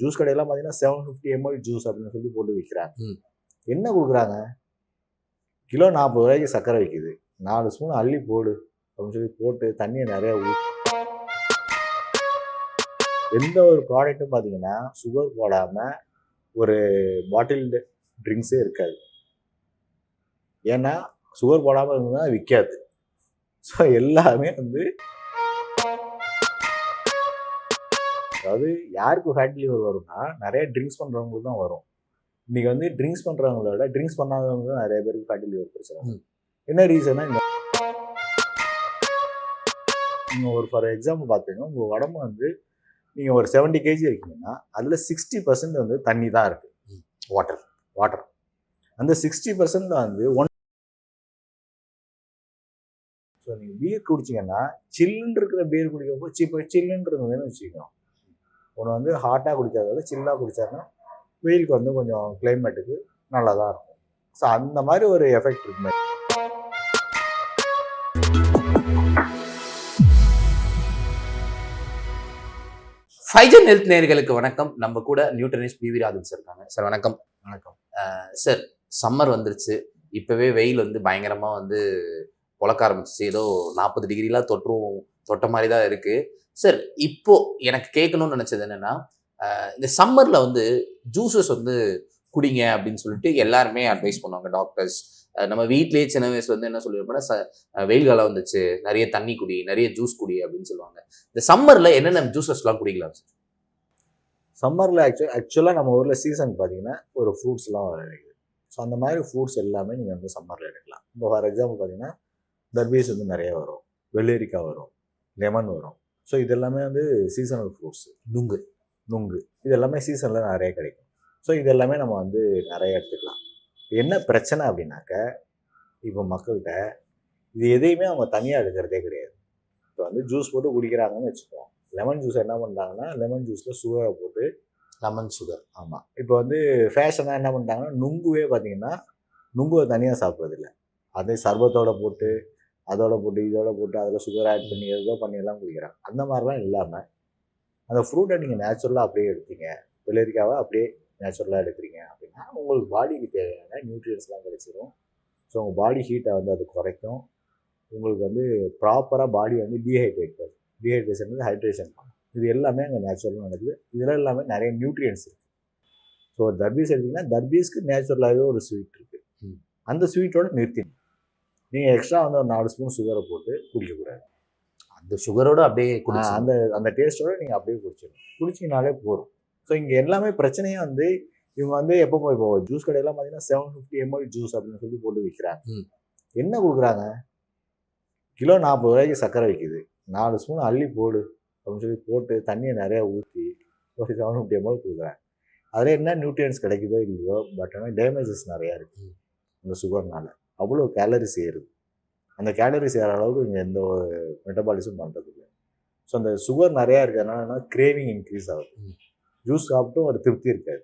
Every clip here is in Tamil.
ஜூஸ் கடையெல்லாம் பார்த்தீங்கன்னா செவன் ஃபிஃப்டி எம்எல் ஜூஸ் அப்படின்னு சொல்லி போட்டு விற்கிறாங்க. என்ன கொடுக்குறாங்க? கிலோ நாற்பது ரூபாய்க்கு சர்க்கரை விற்கிது நாலு ஸ்பூன் அள்ளி போடு அப்படின்னு சொல்லி போட்டு தண்ணியை நிறைய ஊற்றி எந்த ஒரு ப்ராடக்ட்டும் பார்த்தீங்கன்னா சுகர் போடாமல் ஒரு பாட்டில் ட்ரிங்க்ஸே இருக்காது. ஏன்னா சுகர் போடாமல் இருந்ததுன்னா விற்காது ஸோ எல்லாமே வந்து அதாவது யாருக்கு ஃபேட் லிவர் வரும்னா நிறைய ட்ரிங்க்ஸ் பண்ணுறவங்களுக்கு தான் வரும். இன்னைக்கு வந்து ட்ரிங்க்ஸ் பண்ணுறவங்களோட ட்ரிங்க்ஸ் பண்ணாதவங்க தான் நிறைய பேருக்கு ஃபேட் லிவர் பிரச்சனை என்ன ரீசன்னா இந்த நீங்கள் ஒரு ஃபார் எக்ஸாம்பிள் பார்த்தீங்கன்னா உங்கள் உடம்பு வந்து நீங்கள் ஒரு செவன்ட்டி கேஜி இருக்கீங்கன்னா அதில் சிக்ஸ்டி பர்சன்ட் வந்து தண்ணி தான் இருக்குது வாட்டர் வாட்டர் அந்த சிக்ஸ்டி பர்சன்ட் வந்து ஒன் ஸோ நீங்கள் பீர் குடிச்சிங்கன்னா சில்லுன்னு இருக்கிற பீர் குடிக்கப்போ சிப்போ சில்லுன்னு இருந்ததுன்னு வச்சுக்கோங்க. ஒன்று வந்து ஹாட்டாக குடிக்கிறத சில்லாக குடிச்சாருன்னா வெயிலுக்கு வந்து கொஞ்சம் கிளைமேட்டுக்கு நல்லா தான் இருக்கும். ஸோ அந்த மாதிரி ஒரு எஃபெக்ட் இருக்கு ஃபைஜன் ஹெல்த் நேர்களுக்கு வணக்கம். நம்ம கூட நியூட்ரனிஸ்ட் பிவி ராஜன் சார் இருக்காங்க. சார் வணக்கம். வணக்கம். சார் சம்மர் வந்துருச்சு. இப்போவே வெயில் வந்து பயங்கரமாக வந்து பொழக்க ஆரம்பிச்சிச்சு. ஏதோ நாற்பது டிகிரிலாம் தொற்றும் தொட்ட மாதிரி தான் இருக்கு. சார் இப்போ எனக்கு கேட்கணும்னு நினச்சது என்னன்னா இந்த சம்மரில் வந்து ஜூஸஸ் வந்து குடிங்க அப்படின்னு சொல்லிட்டு எல்லாருமே அட்வைஸ் பண்ணுவாங்க டாக்டர்ஸ் நம்ம வீட்லேயே சின்ன வயசுல வந்து என்ன சொல்லியிருப்போம்னா ச வெயில் காலம் வந்துச்சு நிறைய தண்ணி குடி நிறைய ஜூஸ் குடி அப்படின்னு சொல்லுவாங்க. இந்த சம்மரில் என்னென்ன ஜூஸஸ்லாம் குடிக்கலாம் சார் சம்மரில் ஆக்சுவல் ஆக்சுவலாக நம்ம ஊரில் சீசன் பார்த்தீங்கன்னா ஒரு ஃப்ரூட்ஸ்லாம் இருக்குது. ஸோ அந்த மாதிரி ஃப்ரூட்ஸ் எல்லாமே நீங்கள் வந்து சம்மரில் எடுக்கலாம். இப்போ ஃபார் எக்ஸாம்பிள் பார்த்தீங்கன்னா தர்பீஸ் வந்து நிறைய வரும் வெள்ளரிக்காய் வரும் லெமன் வரும். ஸோ இது எல்லாமே வந்து சீசனல் ஃப்ரூட்ஸ் நுங்கு. நுங்கு. இது எல்லாமே சீசனில் நிறைய கிடைக்கும். ஸோ இது எல்லாமே நம்ம வந்து நிறைய எடுத்துக்கலாம். என்ன பிரச்சனை அப்படின்னாக்க இப்போ மக்கள்கிட்ட இது எதையுமே அவங்க தனியாக எடுக்கிறதே கிடையாது. இப்போ வந்து ஜூஸ் போட்டு குடிக்கிறாங்கன்னு வச்சுப்போம் லெமன் ஜூஸ் என்ன பண்ணுறாங்கன்னா லெமன் ஜூஸில் சுகரை போட்டு லெமன் சுகர் ஆமாம் இப்போ வந்து ஃபேஷனாக என்ன பண்ணிட்டாங்கன்னா நுங்குவே பார்த்தீங்கன்னா நுங்குவை தனியாக சாப்பிட்றதில்ல. அதே சர்பத்தோட போட்டு அதோட போட்டு இதோட போட்டு அதில் சுகர் ஆட் பண்ணி ஏதோ பண்ணி எல்லாம் குடிக்கிறாங்க. அந்த மாதிரிலாம் இல்லாமல் அந்த ஃப்ரூட்டை நீங்கள் நேச்சுரலாக அப்படியே எடுத்தீங்க. வெள்ளரிக்காவை அப்படியே நேச்சுரலாக எடுக்கிறீங்க அப்படின்னா உங்களுக்கு பாடிக்கு தேவையான நியூட்ரியன்ஸ்லாம் கிடைச்சிரும். ஸோ உங்கள் பாடி ஹீட்டை வந்து அது குறைக்கும். உங்களுக்கு வந்து ப்ராப்பராக பாடி வந்து டீஹைட்ரேட் பண்ணும் டீஹைட்ரேஷன் வந்து ஹைட்ரேஷன் பண்ணும் இது எல்லாமே அங்கே நேச்சுரலாக நடக்குது. இதில் எல்லாமே நிறைய நியூட்ரியன்ஸ் இருக்குது ஸோ தர்பீஸ் எடுத்தீங்கன்னா தர்பீஸ்க்கு நேச்சுரலாகவே ஒரு ஸ்வீட் இருக்குது. அந்த ஸ்வீட்டோட நிறுத்திடணும் நீங்கள் எக்ஸ்ட்ரா வந்து ஒரு நாலு ஸ்பூன் சுகரை போட்டு குடிக்கக்கூடாது. அந்த சுகரோட அப்படியே குடிச்சு அந்த அந்த டேஸ்ட்டோட நீங்கள் அப்படியே குடிச்சிடணும் குடிச்சிங்கனாலே போதும். ஸோ இங்கே எல்லாமே பிரச்சனையே வந்து இவங்க வந்து எப்போ போய் இப்போ ஜூஸ் கடையெல்லாம் பார்த்தீங்கன்னா செவன் ஃபிஃப்டி எம்எல் ஜூஸ் அப்படின்னு சொல்லி போட்டு விற்கிறாங்க. என்ன கொடுக்குறாங்க? கிலோ நாற்பது ரூபாய்க்கு சர்க்கரை விற்கிது நாலு ஸ்பூன் அள்ளி போடு அப்படின்னு சொல்லி போட்டு தண்ணியை நிறையா ஊற்றி ஒரு செவன் ஃபிஃப்டி எம்எல் கொடுக்குறாங்க. அதில் என்ன நியூட்ரியன்ஸ் கிடைக்குதோ இல்லையோ பட் ஆனால் டேமேஜஸ் நிறையா இருக்குது அந்த சுகர்னால அவ்வளோ கேலரிஸ் ஏறுது. அந்த கேலரிஸ் ஏற அளவுக்கு இங்கே எந்த மெட்டபாலிசம் பண்ணுறது இல்லை. ஸோ அந்த சுகர் நிறையா இருக்கிறதுனால கிரேவிங் இன்க்ரீஸ் ஆகுது. ஜூஸ் சாப்பிட்டும் ஒரு திருப்தி இருக்காது.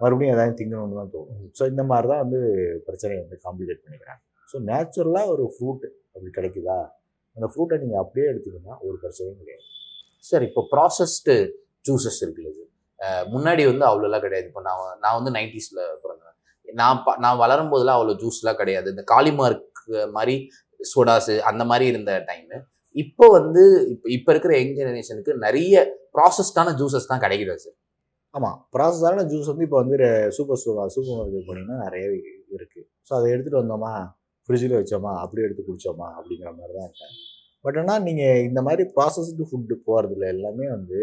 மறுபடியும் ஏதாவது திங்கணும்னு தான் தோணும். ஸோ இந்த மாதிரி தான் வந்து பிரச்சனையை வந்து காம்ப்ளிகேட் பண்ணிக்கிறாங்க. ஸோ நேச்சுரலாக ஒரு ஃப்ரூட் அப்படி கிடைக்குதா? அந்த ஃப்ரூட்டை நீங்கள் அப்படியே எடுத்தீங்கன்னா ஒரு பிரச்சனையும் கிடையாது. சார் இப்போ ப்ராசஸ்டு சார் அஹ் முன்னாடி வந்து அவ்வளோலாம் கிடையாது. இப்போ நான் நான் வந்து நைன்டிஸில் நான் ப- நான் வளரும் போதெல்லாம் அவ்வளோ ஜூஸ்லாம் கிடையாது. இந்த காளிமார்க் மாதிரி சோடாஸு அந்த மாதிரி இருந்த டைமு இப்போ வந்து இப்போ இப்போ இருக்கிற யங் ஜெனரேஷனுக்கு நிறைய ப்ராசஸ்டான ஜூஸஸ் தான் கிடைக்குது சார் ஆமாம் ப்ராசஸான ஜூஸ் வந்து இப்போ வந்து சூப்பர் சூப்பர் சூப்பர் மார்க்கெட் போனீங்கன்னா நிறையவே இருக்குது ஸோ அதை எடுத்துகிட்டு வந்தோமா? ஃப்ரிட்ஜில் வச்சோமா? அப்படியே எடுத்து குடிச்சோமா? அப்படிங்கிற மாதிரி தான் இருக்கேன் பட் ஆனால் நீங்கள் இந்த மாதிரி ப்ராசஸ்டு ஃபுட்டு போகிறதுல எல்லாமே வந்து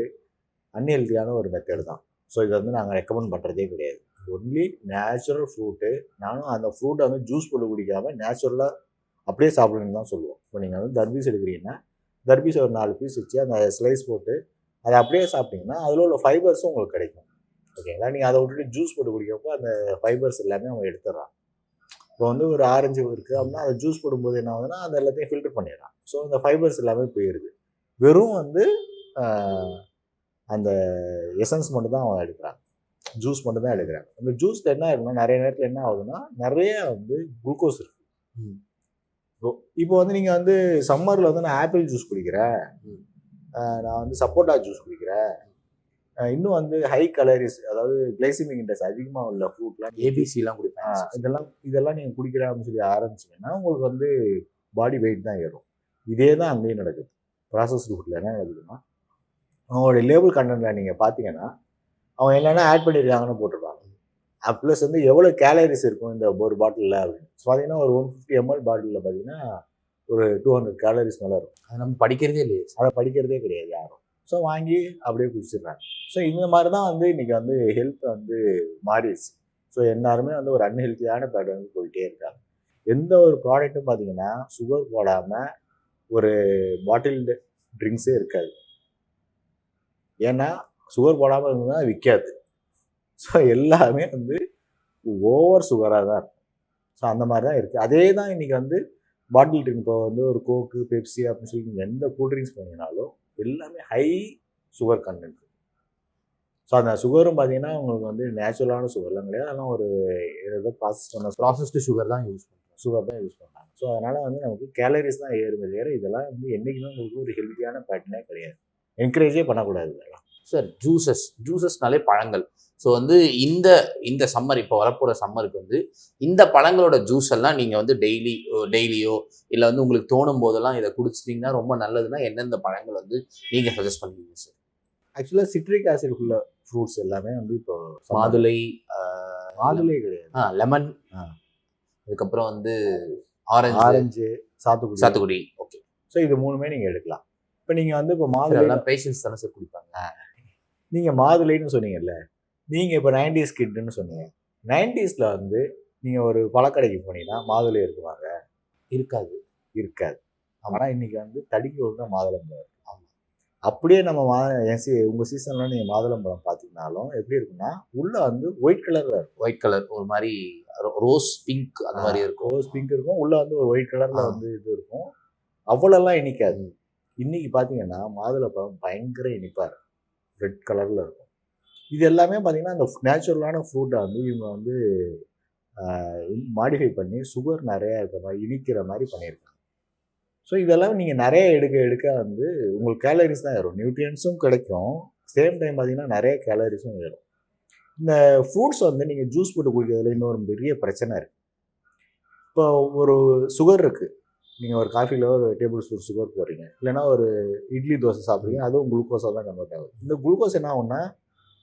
அன்ஹெல்த்தியான ஒரு மெத்தட் தான். ஸோ இதை வந்து நாங்கள் ரெக்கமெண்ட் பண்ணுறதே கிடையாது. ஒன்லி நேச்சுரல் ஃப்ரூட்டு நானும் அந்த ஃப்ரூட்டை வந்து ஜூஸ் போட்டு குடிக்காமல் நேச்சுரலாக அப்படியே சாப்பிடணும்னு தான் சொல்லுவோம். இப்போ நீங்கள் வந்து தர்பீஸ் எடுக்கிறீங்கன்னா தர்பீஸ் ஒரு நாலு பீஸ் வச்சு அந்த ஸ்லைஸ் போட்டு அதை அப்படியே சாப்பிட்டீங்கன்னா அதில் உள்ள ஃபைபர்ஸும் உங்களுக்கு கிடைக்கும். ஓகேங்களா நீங்கள் அதை விட்டுட்டு ஜூஸ் போட்டு குடிக்கிறப்போ அந்த ஃபைபர்ஸ் எல்லாமே அவங்க எடுத்துடுறான் இப்போ வந்து ஒரு ஆரஞ்சு இருக்குது அப்படின்னா அதை ஜூஸ் போடும்போது என்ன ஆகுதுன்னா அந்த எல்லாத்தையும் ஃபில்டர் பண்ணிடுறான் ஸோ அந்த ஃபைபர்ஸ் எல்லாமே போயிடுது வெறும் வந்து அந்த எசன்ஸ் மட்டும் தான் அவன் எடுக்கிறான் ஜூஸ் மட்டும் தான் எடுக்கிறாங்க அந்த ஜூஸில் என்ன ஆகுதுன்னா நிறைய நேரத்தில் என்ன ஆகுதுன்னா நிறைய வந்து குளுக்கோஸ் இருக்கு. இப்போ- வந்து நீங்கள் வந்து சம்மரில் வந்து நான் ஆப்பிள் ஜூஸ் குடிக்கிறேன். நான் வந்து சப்போட்டா ஜூஸ் குடிக்கிறேன். இன்னும் வந்து ஹை கலரிஸ் அதாவது கிளைசிமிக் இண்டெக்ஸ் அதிகமாக உள்ள ஃப்ரூட்லாம் ஏபிசிலாம் குடிப்பேன். இதெல்லாம் இதெல்லாம் நீங்கள் குடிக்கிற அப்படின்னு சொல்லி ஆரம்பிச்சிங்கன்னா உங்களுக்கு வந்து பாடி வெயிட் தான் ஏறும். இதே தான் அங்கேயும் நடக்குது. ப்ராசஸ் ஃபுட்டில் என்ன நடக்குதுன்னா அவங்களுடைய லேபிள் கண்டென்ட்டில் நீங்கள் பார்த்தீங்கன்னா அவங்க என்னென்ன ஆட் பண்ணியிருக்காங்கன்னு போட்டிருப்பாங்க. ப்ளஸ் வந்து எவ்வளோ கேலரிஸ் இருக்கும் இந்த ஒரு பாட்டிலில் அப்படின்னு. ஸோ பார்த்தீங்கன்னா ஒரு ஒன் ஃபிஃப்டி எம்எல் பாட்டிலில் பார்த்தீங்கன்னா ஒரு டூ ஹண்ட்ரட் கேலரிஸ் மேலே இருக்கும். அது நம்ம படிக்கிறதே இல்லையே. அதை படிக்கிறதே கிடையாது யாரும். ஸோ வாங்கி அப்படியே குடிச்சிடுறாங்க. ஸோ இந்த மாதிரி தான் வந்து இன்றைக்கி வந்து ஹெல்த் வந்து மாறிடுச்சு. ஸோ எல்லாருமே வந்து ஒரு அன்ஹெல்த்தியான பேட்டர்ன் வந்து போயிட்டே இருக்காங்க. எந்த ஒரு ப்ராடக்ட்டும் பார்த்தீங்கன்னா சுகர் போடாமல் ஒரு பாட்டில் ட்ரிங்க்ஸே இருக்காது. ஏன்னா சுகர் போடாமல் இருந்ததுன்னா விற்காது ஸோ எல்லாமே வந்து ஓவர் சுகராக தான் இருக்கும். ஸோ அந்த மாதிரி தான் இருக்குது அதே தான் இன்றைக்கி வந்து பாட்டில் ட்ரிங்க் இப்போ வந்து ஒரு கோக்கு பெப்சி அப்படின்னு சொல்லி நீங்கள் எந்த கூல் ட்ரிங்க்ஸ் பண்ணினாலும் எல்லாமே ஹை சுகர் கண்டென்ட் ஸோ அந்த சுகரும் பார்த்தீங்கன்னா உங்களுக்கு வந்து நேச்சுரலான சுகர்லாம் கிடையாது. அதெல்லாம் ஒரு ஏதோ ப்ராசஸ் பண்ண ப்ராசஸ்டு சுகர் தான் யூஸ் பண்ணுறோம் சுகர் தான் யூஸ் பண்ணுறாங்க ஸோ அதனால் வந்து நமக்கு கேலரிஸ் தான் ஏறுமே தவிர இதெல்லாம் வந்து என்றைக்குமே உங்களுக்கு ஒரு ஹெல்த்தியான பேட்டர்னே கிடையாது. என்கரேஜே பண்ணக்கூடாது இதெல்லாம். சார் ஜூசஸ் ஜூசஸ்னாலே பழங்கள். ஸோ வந்து இந்த இந்த சம்மர் இப்போ வரப்போகிற சம்மருக்கு வந்து இந்த பழங்களோட ஜூஸ் எல்லாம் நீங்கள் வந்து டெய்லி டெய்லியோ இல்லை வந்து உங்களுக்கு தோணும் போதெல்லாம் இதை குடிச்சிட்டிங்கன்னா ரொம்ப நல்லதுன்னா எந்தெந்த பழங்கள் வந்து நீங்கள் சஜஸ்ட் பண்ணுவீங்க சார் ஆக்சுவலாக சிட்ரிக் ஆசிட் உள்ள ஃப்ரூட்ஸ் எல்லாமே வந்து இப்போ மாதுளை மாதுளை கிடையாது. ஆ லெமன். அதுக்கப்புறம் வந்து ஆரஞ்சு ஆரஞ்சு சாத்துக்குடி. சாத்துக்குடி. ஓகே ஸோ இது மூணுமே நீங்கள் எடுக்கலாம். இப்போ நீங்கள் வந்து இப்போ மாதுளை பேஷன்ஸ் தானே சார் குடிப்பாங்க. நீங்கள் மாதுளைன்னு சொன்னீங்கல்ல நீங்கள் இப்போ நைன்டிஸ் கிட்னு சொன்னீங்க. நைன்டிஸில் வந்து நீங்கள் ஒரு பழக்கடைக்கு போனீங்கன்னா மாதுளை இருக்குவாங்க இருக்காது இருக்காது. ஆனால் இன்னைக்கு வந்து தடிக்க விழுந்த மாதுளம்பழம் ஆமாம் அப்படியே நம்ம மா என் சி உங்கள் சீசனில் நீங்கள் மாதுளம்பழம் பார்த்தீங்கன்னாலும் எப்படி இருக்குன்னா உள்ளே வந்து ஒயிட் கலரில் இருக்கும். ஒயிட் கலர் ஒரு மாதிரி ரோஸ் பிங்க் அந்த மாதிரி இருக்கும். ரோஸ் பிங்க் இருக்கும். உள்ளே வந்து ஒரு ஒயிட் கலரில். வந்து இது இருக்கும். அவ்வளோலாம் இனிக்காது. இன்னைக்கு பார்த்தீங்கன்னா மாதுளப்பழம் பயங்கர இனிப்பாக இருக்கும் ரெட் கலரில் இருக்கும். இது எல்லாமே பார்த்திங்கன்னா அந்த நேச்சுரலான ஃப்ரூட்டை வந்து இவங்க வந்து மாடிஃபை பண்ணி சுகர் நிறையா இருக்கிற மாதிரி இனிக்கிற மாதிரி பண்ணியிருக்காங்க. ஸோ இதெல்லாம் நீங்கள் நிறைய எடுக்க எடுக்க வந்து உங்களுக்கு கேலரிஸ் தான் ஏறும். நியூட்ரியன்ஸும் கிடைக்கும். சேம் டைம் பார்த்திங்கன்னா நிறைய கேலரிஸும் ஏறும். இந்த ஃப்ரூட்ஸ் வந்து நீங்கள் ஜூஸ் போட்டு குடிக்கிறதுல இன்னொரு பெரிய பிரச்சனை இருக்குது இப்போ ஒரு சுகர் இருக்குது நீங்கள் ஒரு காஃபியில் ஒரு டேபிள் ஸ்பூன் சுகர் போடுறீங்க. இல்லைன்னா ஒரு இட்லி தோசை சாப்பிட்றீங்க அதுவும் குளுக்கோஸாக தான் கன்வெர்ட் ஆகுது. இந்த குளுக்கோஸ் என்ன ஆகும்னா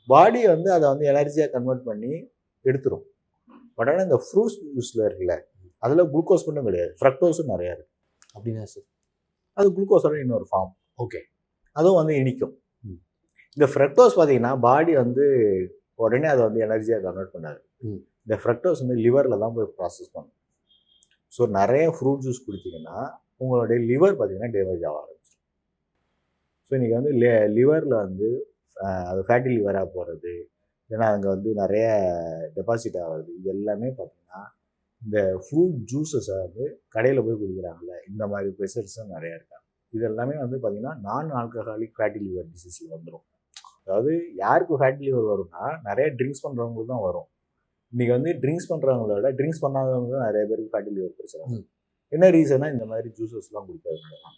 பாடி வந்து அதை வந்து எனர்ஜியாக கன்வெர்ட் பண்ணி எடுத்துரும். பட் ஆனால் இந்த ஃப்ரூட்ஸ் ஜூஸில் இருக்குல்ல அதில் குளுக்கோஸ் மட்டும் கிடையாது. ஃப்ரக்டோஸும் நிறையா இருக்குது அப்படின்னா சார். அது குளுக்கோஸோட இன்னொரு ஃபார்ம் ஓகே அதுவும் வந்து இனிக்கும். இந்த ஃப்ரக்டோஸ் பார்த்தீங்கன்னா பாடி வந்து உடனே அதை வந்து எனர்ஜியாக கன்வெர்ட் பண்ணாது. ம். இந்த ஃப்ரக்டோஸ் வந்து லிவரில் தான் போய் ப்ராசஸ் பண்ணும். ஸோ நிறைய ஃப்ரூட் ஜூஸ் குடிச்சிங்கன்னா உங்களுடைய லிவர் பார்த்தீங்கன்னா டேமேஜ் ஆக ஆரம்பிச்சிடும். ஸோ இன்றைக்கி வந்து லிவரில் வந்து அது ஃபேட்டி லிவராக போகிறது ஏன்னா அங்கே வந்து நிறைய டெபாசிட் ஆகிறது இது எல்லாமே பார்த்தீங்கன்னா இந்த ஃப்ரூட் ஜூஸஸை வந்து கடையில் போய் குடிக்கிறாங்கல்ல இந்த மாதிரி ப்ரெஷர்ஸும் நிறையா இருக்காங்க. இது எல்லாமே வந்து பார்த்திங்கன்னா நான் ஆல்கஹாலிக் ஃபேட்டி லிவர் டிசீஸில் வந்துடும் அதாவது யாருக்கு ஃபேட்டி லிவர் வரும்னா நிறைய ட்ரிங்க்ஸ் பண்ணுறவங்களுக்கு தான் வரும். இன்றைக்கி வந்து ட்ரிங்க்ஸ் பண்ணுறவங்கள விட ட்ரிங்க்ஸ் பண்ணாதவங்க நிறைய பேருக்கு ஃபேட்டி லிவர் பிரச்சனை. என்ன ரீசனா இந்த மாதிரி ஜூஸஸ்லாம் குடிக்கிறதுனால தான்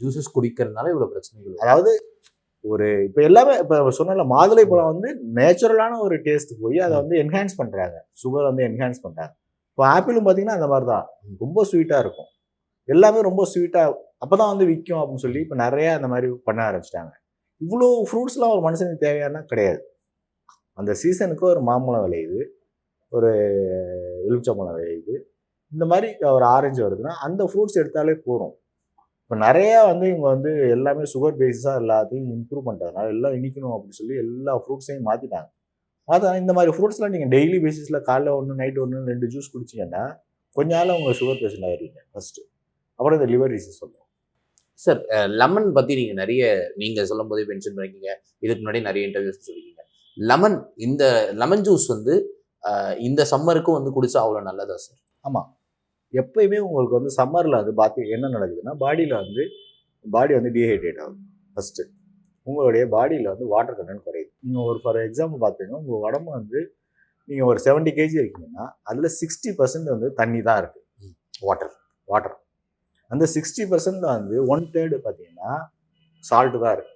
ஜூசஸ் குடிக்கிறதுனால இவ்வளோ பிரச்சனைகள். அதாவது ஒரு இப்போ எல்லாமே இப்போ சொன்னல மாதுளை பழம் வந்து நேச்சுரலான ஒரு டேஸ்ட் போய் அதை வந்து என்ஹான்ஸ் பண்ணுறாங்க சுகர் வந்து என்ஹான்ஸ் பண்ணுறாங்க இப்போ ஆப்பிளும் பார்த்தீங்கன்னா அந்த மாதிரி தான். ரொம்ப ஸ்வீட்டாக இருக்கும். எல்லாமே ரொம்ப ஸ்வீட்டாக அப்போ தான் வந்து விற்கும் அப்படின்னு சொல்லி இப்போ நிறைய அந்த மாதிரி பண்ண ஆரம்பிச்சிட்டாங்க. இவ்வளோ ஃப்ரூட்ஸ்லாம் ஒரு மனுஷனுக்கு தேவையானா கிடையாது. அந்த சீசனுக்கு ஒரு மாம்பழம் விளையுது. ஒரு எலுமிச்சம்பழம் விளையுது இந்த மாதிரி ஒரு ஆரஞ்சு வருதுன்னா அந்த ஃப்ரூட்ஸ் எடுத்தாலே போதும். இப்போ நிறையா வந்து இவங்க வந்து எல்லாமே சுகர் பேஸிஸாக எல்லாத்தையும் இம்ப்ரூவ் பண்ணுறதுனால எல்லாம் இனிக்கணும் அப்படின்னு சொல்லி எல்லா ஃப்ரூட்ஸையும் மாற்றிட்டாங்க அதான் இந்த மாதிரி ஃப்ரூட்ஸ்லாம் நீங்கள் டெய்லி பேசிஸில் காலைல ஒன்று நைட் ஒன்று ரெண்டு ஜூஸ் குடிச்சிங்கன்னா கொஞ்ச நாள் உங்கள் சுகர் பேஷண்ட் ஆயிருவீங்க ஃபஸ்ட்டு அப்புறம் இந்த லிவர் டிசீஸ் சொல்லுவோம் சார் லெமன் பற்றி நீங்கள் நிறைய நீங்கள் சொல்லும் போதே மென்ஷன் பண்ணிருக்கீங்க. இதுக்கு முன்னாடி நிறைய இன்டர்வியூஸ் சொல்லியிருக்கீங்க லெமன் இந்த லெமன் ஜூஸ் வந்து இந்த சம்மருக்கும் வந்து குடிச்சா அவ்வளோ நல்லதா சார் ஆமாம் எப்பயுமே உங்களுக்கு வந்து சம்மரில் வந்து பார்த்து என்ன நடக்குதுன்னா பாடியில் வந்து பாடி வந்து டீஹைட்ரேட் ஆகுது ஃபஸ்ட்டு உங்களுடைய பாடியில் வந்து வாட்டர் கண்டென்ட் குறையுது. நீங்கள் ஒரு ஃபார் எக்ஸாம்பிள் பார்த்தீங்கன்னா உங்கள் உடம்பு வந்து நீங்கள் ஒரு செவன்ட்டி கேஜி இருக்கீங்கன்னா அதில் சிக்ஸ்டி பர்சன்ட் வந்து தண்ணி தான் இருக்குது வாட்டர் வாட்டர் அந்த சிக்ஸ்டி பர்சன்ட் வந்து ஒன் தேர்டு பார்த்தீங்கன்னா சால்ட்டு தான் இருக்குது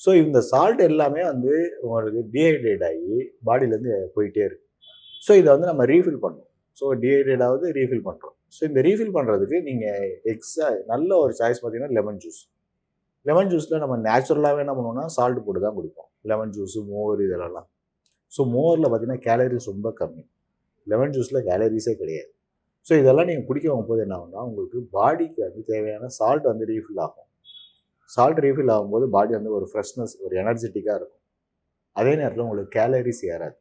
ஸோ இந்த சால்ட் எல்லாமே வந்து உங்களுக்கு டீஹைட்ரேட் ஆகி பாடியிலேருந்து போயிட்டே இருக்கு. ஸோ இதை வந்து நம்ம ரீஃபில் பண்ணுறோம் ஸோ டீஹைட்ரேட் ஆகுது ரீஃபில் பண்ணுறோம் ஸோ இந்த ரீஃபில் பண்ணுறதுக்கு நீங்கள் எக்ஸா நல்ல ஒரு சாய்ஸ் பார்த்தீங்கன்னா லெமன் ஜூஸ் லெமன் ஜூஸில் நம்ம நேச்சுரலாகவே என்ன பண்ணுவோம்னா சால்ட் போட்டு தான் குடிப்போம். லெமன் ஜூஸு மோர் இதெல்லாம். ஸோ மோரில் பார்த்தீங்கன்னா கேலரிஸ் ரொம்ப கம்மி. லெமன் ஜூஸில் கேலரிஸே கிடையாது. ஸோ இதெல்லாம் நீங்கள் குடிக்க போகும்போது என்ன ஆகும்னா உங்களுக்கு பாடிக்கு வந்து தேவையான சால்ட் வந்து ரீஃபில் ஆகும். சால்ட் ரீஃபில் ஆகும்போது பாடி வந்து ஒரு ஃப்ரெஷ்னஸ் ஒரு எனர்ஜெட்டிக்காக இருக்கும். அதே நேரத்தில் உங்களுக்கு கேலரிஸ் ஏறாது.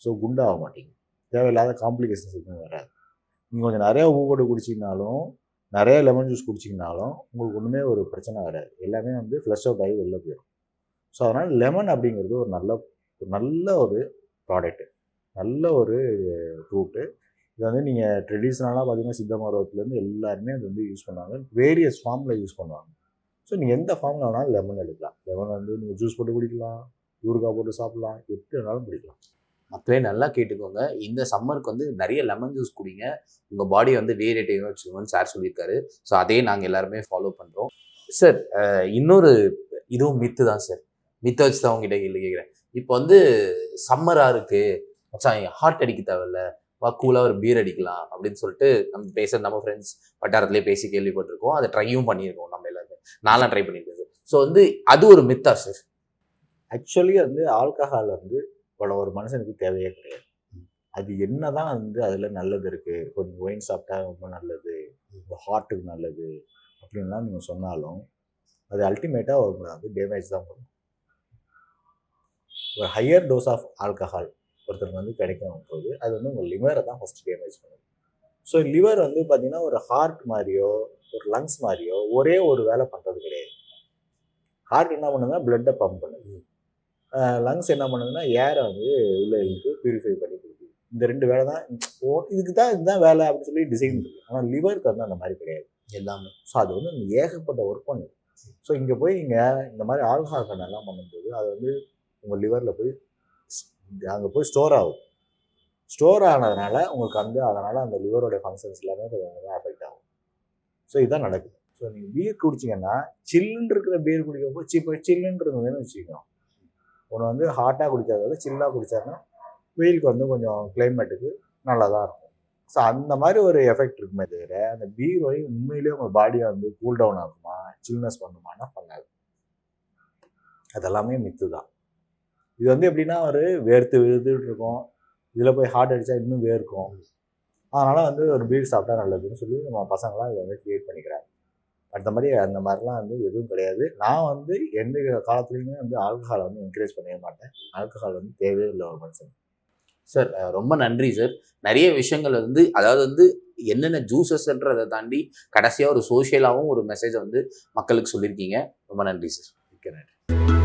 ஸோ குண்டாக மாட்டீங்க. தேவையில்லாத காம்ப்ளிகேஷன்ஸ் எதுவும் வராது. நீங்கள் கொஞ்சம் நிறையா ஊ போட்டு குடிச்சிங்கனாலும் நிறைய லெமன் ஜூஸ் குடிச்சிங்கனாலும் உங்களுக்கு ஒன்றுமே ஒரு பிரச்சனை வராது. எல்லாமே வந்து ஃப்ளஷ் அவுட் ஆகி வெளில போயிடும் ஸோ அதனால் லெமன் அப்படிங்கிறது ஒரு நல்ல ஒரு நல்ல ஒரு ப்ராடக்ட்டு நல்ல ஒரு ஃப்ரூட்டு இது வந்து நீங்கள் ட்ரெடிஷ்னலாக பார்த்தீங்கன்னா சித்த மருவத்துலேருந்து எல்லாருமே அது வந்து யூஸ் பண்ணுவாங்க. வேரியஸ் ஃபார்மில் யூஸ் பண்ணுவாங்க. ஸோ நீங்கள் எந்த ஃபார்மில் வேணாலும் லெமன் எடுக்கலாம். லெமன் வந்து நீங்கள் ஜூஸ் போட்டு குடிக்கலாம் ஊறுகாய் போட்டு சாப்பிடலாம் எப்படி வேணாலும் குடிக்கலாம். மக்களே நல்லா கேட்டுக்கோங்க. இந்த சம்மருக்கு வந்து நிறைய லெமன் ஜூஸ் குடிங்க. உங்கள் பாடியை வந்து டீஹைட்ரேட்டிவாக வச்சுக்கோங்கன்னு சார் சொல்லியிருக்காரு. ஸோ அதே நாங்கள் எல்லாருமே ஃபாலோ பண்ணுறோம் சார் இன்னொரு இதுவும் மித்து தான் சார் மித்தை வச்சு தான் உங்ககிட்ட கேள்வி கேட்குறேன். இப்போ வந்து சம்மராக இருக்குது மச்சான் ஹார்ட் அடிக்க தேவையில்ல. கூலாக ஒரு பீர் அடிக்கலாம் அப்படின்னு சொல்லிட்டு நம்ம பேச நம்ம ஃப்ரெண்ட்ஸ் வட்டாரத்துலேயே பேசி கேள்விப்பட்டிருக்கோம். அதை ட்ரையும் பண்ணியிருக்கோம். நம்ம நான்லாம் ட்ரை பண்ணியிருக்கேன் ஸோ வந்து அது ஒரு மித்தா சார் ஆக்சுவலி வந்து ஆல்கஹால் வந்து பல ஒரு மனுஷனுக்கு தேவையே கிடையாது. அது என்ன தான் வந்து அதில் நல்லது இருக்குது கொஞ்சம் ஒயின் சாப்பிட்டா ரொம்ப நல்லது ஹார்ட்டுக்கு நல்லது அப்படின்லாம் நீங்கள் சொன்னாலும் அது அல்டிமேட்டாக ஒரு வந்து டேமேஜ் தான் பண்ணும். ஒரு ஹையர் டோஸ் ஆஃப் ஆல்கஹால் ஒருத்தருக்கு வந்து கிடைக்கும் போது அது வந்து உங்கள் லிவரை தான் ஃபஸ்ட்டு டேமேஜ் பண்ணும் ஸோ லிவர் வந்து பார்த்தீங்கன்னா ஒரு ஹார்ட் மாதிரியோ ஒரு லங்ஸ் மாதிரியோ ஒரே ஒரு வேலை பண்ணுறது கிடையாது. ஹார்ட் என்ன பண்ணுதுன்னா பிளட்டை பம்ப் பண்ணுது. லங்ஸ் என்ன பண்ணுதுன்னா ஏரை வந்து உள்ள இழுத்து பியூரிஃபை பண்ணி கொடுக்குது. இந்த ரெண்டு வேலை தான் ஓ இதுக்கு தான் இதுதான் வேலை அப்படின்னு சொல்லி டிசைன் இருக்குது ஆனால் லிவருக்கு வந்து அந்த மாதிரி கிடையாது. எல்லாமே. ஸோ அது வந்து ஏகப்பட்ட ஒர்க் பண்ணுது. ஸோ இங்கே போய் நீங்கள் இந்த மாதிரி ஆல்கஹால் கண்ணெல்லாம் பண்ணும்போது அது வந்து உங்கள் லிவரில் போய் அங்கே போய் ஸ்டோர் ஆகும். ஸ்டோர் ஆனதுனால உங்களுக்கு வந்து அதனால் அந்த லிவரோட ஃபங்க்ஷன்ஸ் எல்லாமே கொஞ்சம் அஃபெக்ட் ஆகும். ஸோ இதுதான் நடக்குது. ஸோ நீங்கள் பீர் குடிச்சிங்கன்னா சில்லுன்னு இருக்கிற பீர் குடிக்கிறப்போ சி இப்போ சில்லுன்னு இருந்ததுன்னு வச்சுக்கோங்க. ஒன்று வந்து ஹாட்டாக குடிக்கிறத சில்லாக குடித்தாருன்னா வெயிலுக்கு வந்து கொஞ்சம் கிளைமேட்டுக்கு நல்லா தான் இருக்கும். ஸோ அந்த மாதிரி ஒரு எஃபெக்ட் இருக்குமே தவிர அந்த பீர் வழி உண்மையிலேயே உங்கள் பாடியை வந்து கூல் டவுன் ஆகுமா சில்னஸ் பண்ணுமானா பண்ணாது. அதெல்லாமே மித்து தான். இது வந்து எப்படின்னா ஒரு வேர்த்து விழுதுட்டு இருக்கும். இதில் போய் ஹார்ட் அடித்தா இன்னும் வேர்க்கும். அதனால் வந்து ஒரு பீர் சாப்பிட்டா நல்லதுன்னு சொல்லி நம்ம பசங்களாம் இதை வந்து க்ரியேட் பண்ணிக்கிறாங்க. அந்த மாதிரி அந்த மாதிரிலாம் வந்து எதுவும் கிடையாது. நான் வந்து எந்த காலத்துலையுமே வந்து ஆல்கஹாலை வந்து என்கரேஜ் பண்ணவே மாட்டேன். ஆல்கஹால் வந்து தேவையே இல்லை ஒரு மனுஷன் சார் ரொம்ப நன்றி சார் நிறைய விஷயங்கள் வந்து அதாவது வந்து என்னென்ன ஜூசஸ்ன்றதை தாண்டி கடைசியாக ஒரு சோஷியலாகவும் ஒரு மெசேஜை வந்து மக்களுக்கு சொல்லியிருக்கீங்க. ரொம்ப நன்றி சார் மிக்க நன்றி.